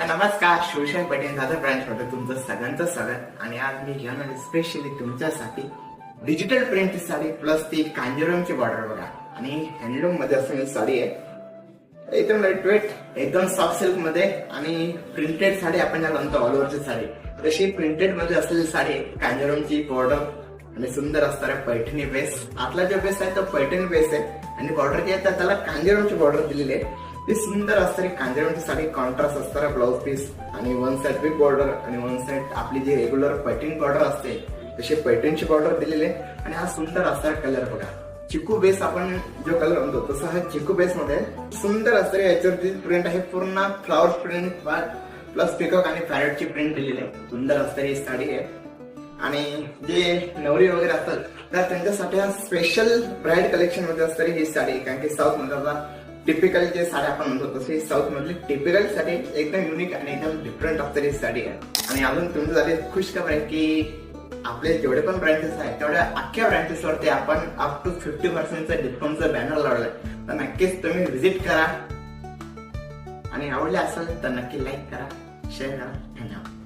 नमस्कार शिवशाही पटेल दादा ब्रँच मध्ये तुमचं सगळ्यांचं स्वागत. आणि आज मी घेऊन आलो स्पेशली तुमच्यासाठी डिजिटल प्रिंट साडी प्लस ती कांजीवरमची बॉर्डर बघा. आणि हँडलूममध्ये असलेली साडी आहे. एकदम लाइट वेट एकदम सॉफ्ट सिल्कमध्ये आणि प्रिंटेड साडी आपण ज्या म्हणतो ऑल ओव्हरची साडी. तशी प्रिंटेडमध्ये असलेली साडी आहे बॉर्डर आणि सुंदर असणाऱ्या पैठणी बेस आतला जो बेस आहे तो पैठणी बेस आहे. आणि बॉर्डर जी आहे त्याला कांजीवरमची बॉर्डर दिलेली आहे. ते सुंदर असणारी कांजीवरमची साडी कॉन्ट्रास्ट असणारा ब्लाऊज पीस आणि वन साइड बिग बॉर्डर आणि वन साइड आपली जी रेग्युलर पैठणी बॉर्डर असते तशी पैठणची बॉर्डर दिलेले आणि हा सुंदर असणारा कलर बघा. चिकू बेस आपण जो कलर म्हणतो तसा हा चिकू बेस मध्ये सुंदर असणारी याच्यावरती प्रिंट आहे पूर्ण फ्लॉवर प्रिंट प्लस पिकॉक आणि पॅरेटची प्रिंट दिलेली आहे. सुंदर असणारी ही साडी आहे आणि जे नवरी वगैरे असतात तर त्यांच्यासाठी हा स्पेशल ब्राईड कलेक्शनमध्ये असणारी ही साडी. कारण की साऊथमध्ये आता टिपिकल जे साड्या आपण म्हणतो तसे साऊथ मधले टिपिकल साडी एकदम युनिक आणि एकदम डिफरंट असणारी साडी आहे. आणि अजून तुमच्यासाठी खुश खबर आहे की आपले जेवढे पण ब्रँचेस आहेत तेवढ्या अख्ख्या ब्रँचेस वरती आपण अप टू फिफ्टी पर्सेंटचा डिस्काउंटचा बॅनर लावलाय. तर नक्कीच तुम्ही व्हिजिट करा. आणि आवडले असेल तर नक्की लाईक करा शेअर करा. धन्यवाद.